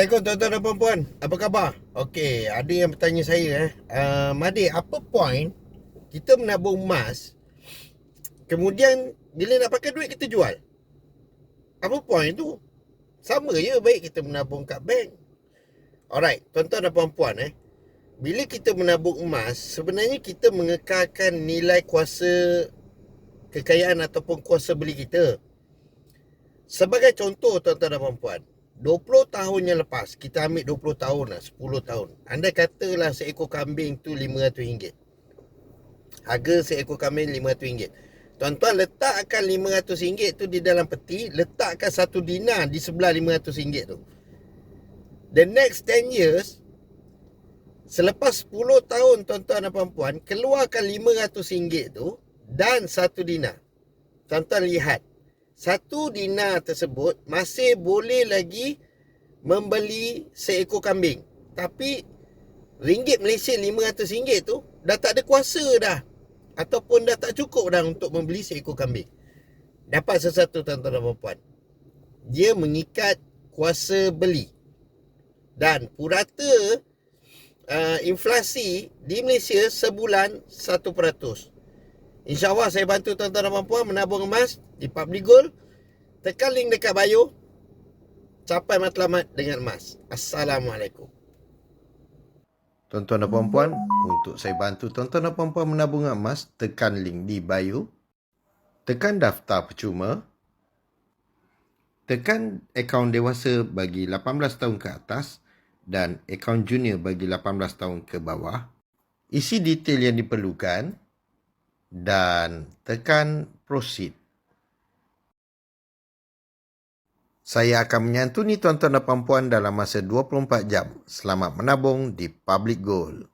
Assalamualaikum tuan-tuan dan puan-puan. Apa khabar? Okey, ada yang bertanya saya eh. Uh, Madi, apa point kita menabung emas kemudian bila nak pakai duit kita jual? Apa point tu? Sama je baik kita menabung kat bank. Alright, tuan-tuan dan puan-puan eh. Bila kita menabung emas, sebenarnya kita mengekalkan nilai kuasa kekayaan ataupun kuasa beli kita. Sebagai contoh tuan-tuan dan puan-puan, 20 tahun yang lepas, kita ambil 20 tahun lah, 10 tahun. Anda katalah seekor kambing tu RM500. Harga seekor kambing RM500. Tuan-tuan letakkan RM500 tu di dalam peti, letakkan satu dinar di sebelah RM500 tu. The next 10 years, selepas 10 tahun tuan-tuan dan puan-puan, keluarkan RM500 tu dan satu dinar. Tuan-tuan lihat, satu dinar tersebut masih boleh lagi membeli seekor kambing. Tapi ringgit Malaysia RM500 tu dah tak ada kuasa dah. Ataupun dah tak cukup dah untuk membeli seekor kambing. Dapat sesuatu tuan-tuan dan puan Dia mengikat kuasa beli. Dan purata uh, inflasi di Malaysia sebulan 1%. InsyaAllah saya bantu tuan-tuan dan puan menabung emas di Public Gold. Tekan link dekat bio. Capai matlamat dengan emas. Assalamualaikum. Tuan-tuan dan puan-puan, untuk saya bantu tuan-tuan dan puan-puan menabung emas, tekan link di bio. Tekan daftar percuma. Tekan akaun dewasa bagi 18 tahun ke atas dan akaun junior bagi 18 tahun ke bawah. Isi detail yang diperlukan dan tekan proceed. Saya akan menyantuni tuan-tuan dan puan dalam masa 24 jam. Selamat menabung di Public Gold.